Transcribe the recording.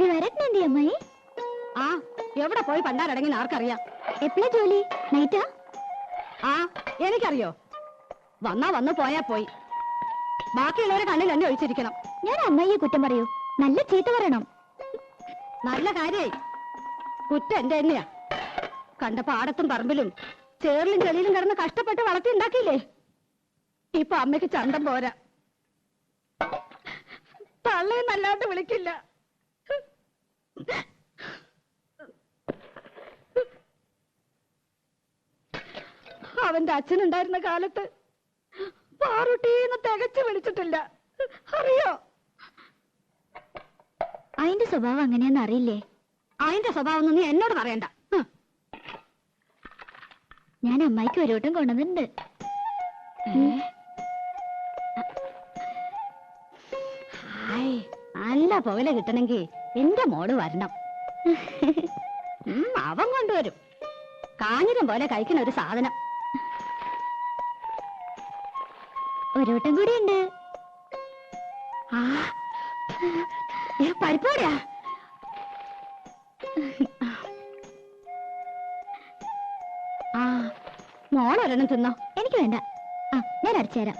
വരട്ടെന്തി അമ്മായി. ആ എവിടെ പോയി പണ്ടാരടങ്ങി ആർക്കറിയാം? എപ്പോഴാ ജോലി? നൈറ്റാ? ആ എനിക്കറിയോ. വന്നാ വന്നു പോയാ പോയി. ബാക്കിയുള്ളവരെ കണ്ണിൽ എന്നെ ഒഴിച്ചിരിക്കണം. ഞാൻ അമ്മയെ കുറ്റം പറയൂ. നല്ല ചീത്ത പറയണം. നല്ല കാര്യായി കുറ്റം എന്റെ തന്നെയാ. കണ്ട പാടത്തും പറമ്പിലും ചേറിലും ചെളിയിലും കിടന്ന് കഷ്ടപ്പെട്ട് വളർത്തി ഉണ്ടാക്കിയില്ലേ? ഇപ്പൊ അമ്മയ്ക്ക് ചന്തം പോരാ. തള്ളയെന്നല്ലാണ്ട് വിളിക്കില്ല. അവന്റെ അച്ഛനുണ്ടായിരുന്ന കാലത്ത് പാറുട്ടീന്ന് തികച്ചു വിളിച്ചിട്ടില്ല. അറിയോ? അതിന്റെ സ്വഭാവം അങ്ങനെയെന്ന് അറിയില്ലേ? അതിന്റെ സ്വഭാവം ഒന്നും നീ എന്നോട് പറയണ്ട. ഞാൻ അമ്മായിക്ക് ഒരു വട്ടം കൊണ്ടുവന്നിട്ടുണ്ട്. പുകല കിട്ടണമെങ്കിൽ എന്റെ മോൾ വരണം. അവൻ കൊണ്ടുവരും. കാഞ്ഞിരം പോലെ കഴിക്കണ ഒരു സാധനം. ഒരു വട്ടം കൂടി ഉണ്ട് പരിപ്പോടിയാ ആ മോളൊരെണ്ണം തിന്നോ. എനിക്ക് വേണ്ട. ആ ഞാൻ അടിച്ചുതരാം